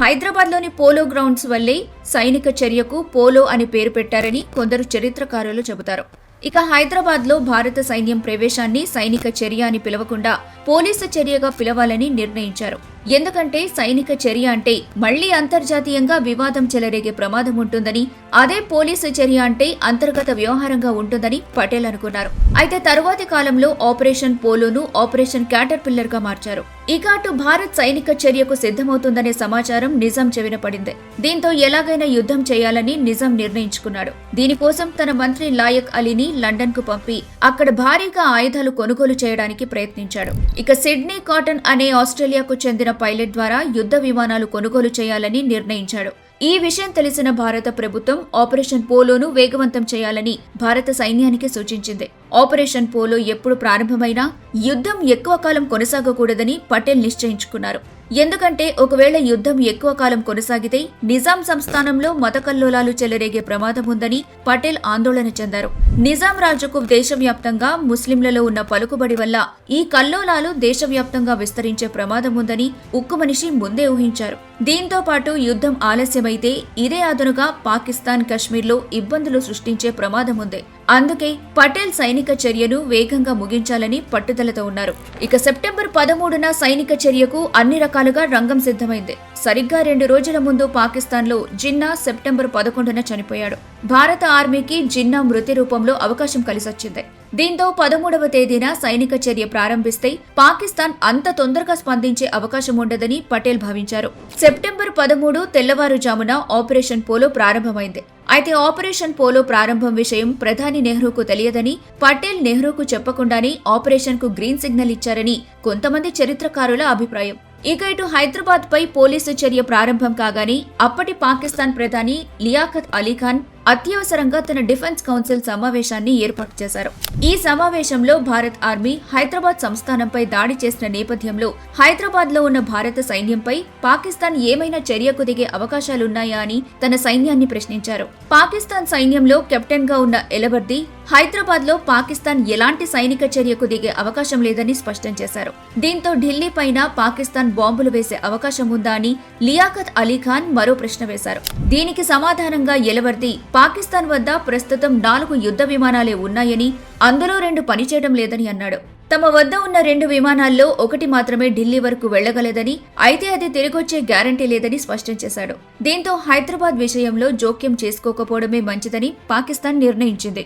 హైదరాబాద్లోని polo grounds వల్లే సైనిక చర్యకు పోలో అని పేరు పెట్టారని కొందరు చరిత్రకారులు చెబుతారు. ఇక హైదరాబాద్లో భారత సైన్యం ప్రవేశాన్ని సైనిక చర్య అని పిలవకుండా పోలీసు చర్యగా పిలవాలని నిర్ణయించారు. ఎందుకంటే సైనిక చర్య అంటే మళ్ళీ అంతర్జాతీయంగా వివాదం చెలరేగే ప్రమాదం ఉంటుందని అదే పోలీసు చర్య అంటే అంతర్గత వ్యవహారంగా ఉంటుందని పటేల్ అనుకున్నారు. అయితే తరువాతి కాలంలో ఆపరేషన్ పోలోను ఆపరేషన్ క్యాటర్ పిల్లర్గా మార్చారు. ఇక అటు భారత్ సైనిక చర్యకు సిద్ధమవుతుందనే సమాచారం నిజాం చెవిన పడింది. దీంతో ఎలాగైనా యుద్ధం చేయాలని నిజాం నిర్ణయించుకున్నాడు. దీనికోసం తన మంత్రి లాయక్ అలీని లండన్కు పంపి అక్కడ భారీగా ఆయుధాలు కొనుగోలు చేయడానికి ప్రయత్నించాడు. ఇక సిడ్నీ కాటన్ అనే ఆస్ట్రేలియాకు చెందిన పైలట్ ద్వారా యుద్ధ విమానాలు కొనుగోలు చేయాలని నిర్ణయించాడు. ఈ విషయం తెలిసిన భారత ప్రభుత్వం ఆపరేషన్ పోలోను వేగవంతం చేయాలని భారత సైన్యానికి సూచించింది. ఆపరేషన్ పోలో ఎప్పుడు ప్రారంభమైనా యుద్ధం ఎక్కువ కాలం కొనసాగకూడదని పటేల్ నిశ్చయించుకున్నారు. ఎందుకంటే ఒకవేళ యుద్ధం ఎక్కువ కాలం కొనసాగితే నిజాం సంస్థానంలో మత కల్లోలాలు చెలరేగే ప్రమాదం ఉందని పటేల్ ఆందోళన చెందారు. నిజాం రాజుకు దేశవ్యాప్తంగా ముస్లింలలో ఉన్న పలుకుబడి వల్ల ఈ కల్లోలాలు దేశవ్యాప్తంగా విస్తరించే ప్రమాదం ఉందని ఉక్కు మనిషి ముందే ఊహించారు. దీంతో పాటు యుద్ధం ఆలస్యమైతే ఇదే అదనుగా పాకిస్తాన్ కశ్మీర్లో ఇబ్బందులు సృష్టించే ప్రమాదం ఉంది. అందుకే పటేల్ సైనిక చర్యను వేగంగా ముగించాలని పట్టుదలతో ఉన్నారు. ఇక సెప్టెంబర్ పదమూడున సైనిక చర్యకు అన్ని రకాల రకాలుగా రంగం సిద్ధమైంది. సరిగ్గా రెండు రోజుల ముందు పాకిస్తాన్లో జిన్నా సెప్టెంబర్ పదకొండున చనిపోయాడు. భారత ఆర్మీకి జిన్నా మృతి రూపంలో అవకాశం కలిసొచ్చింది. దీంతో పదమూడవ తేదీన సైనిక చర్య ప్రారంభిస్తే పాకిస్తాన్ అంత తొందరగా స్పందించే అవకాశం ఉండదని పటేల్ భావించారు. సెప్టెంబర్ పదమూడు తెల్లవారుజామున ఆపరేషన్ పోలో ప్రారంభమైంది. అయితే ఆపరేషన్ పోలో ప్రారంభం విషయం ప్రధాని నెహ్రూకు తెలియదని పటేల్ నెహ్రూకు చెప్పకుండానే ఆపరేషన్కు గ్రీన్ సిగ్నల్ ఇచ్చారని కొంతమంది చరిత్రకారుల అభిప్రాయం. ఇక ఇటు హైదరాబాద్ పై పోలీసు చర్య ప్రారంభం కాగానే అప్పటి పాకిస్తాన్ ప్రధాని లియాఖత్ అలీఖాన్ అత్యవసరంగా తన డిఫెన్స్ కౌన్సిల్ సమావేశాన్ని ఏర్పాటు చేశారు. ఈ సమావేశంలో భారత్ ఆర్మీ హైదరాబాద్ సంస్థానంపై దాడి చేసిన నేపథ్యంలో హైదరాబాద్లో ఉన్న భారత సైన్యంపై పాకిస్తాన్ ఏమైనా చర్యకు దిగే అవకాశాలున్నాయా అని తన సైన్యాన్ని ప్రశ్నించారు. పాకిస్తాన్ సైన్యంలో కెప్టెన్గా ఉన్న ఎలబర్ది హైదరాబాద్లో పాకిస్తాన్ ఎలాంటి సైనిక చర్యకు దిగే అవకాశం లేదని స్పష్టం చేశారు. దీంతో ఢిల్లీ పైన పాకిస్తాన్ బాంబులు వేసే అవకాశం ఉందా అని లియాఖత్ అలీ ఖాన్ మరో ప్రశ్న వేశారు. దీనికి సమాధానంగా ఎలవర్ది పాకిస్తాన్ వద్ద ప్రస్తుతం నాలుగు యుద్ధ విమానాలే ఉన్నాయని అందులో రెండు పనిచేయడం లేదని అన్నాడు. తమ వద్ద ఉన్న రెండు విమానాల్లో ఒకటి మాత్రమే ఢిల్లీ వరకు వెళ్ళగలదని అయితే అది తిరిగొచ్చే గ్యారంటీ లేదని స్పష్టం చేశాడు. దీంతో హైదరాబాద్ విషయంలో జోక్యం చేసుకోకపోవడమే మంచిదని పాకిస్తాన్ నిర్ణయించింది.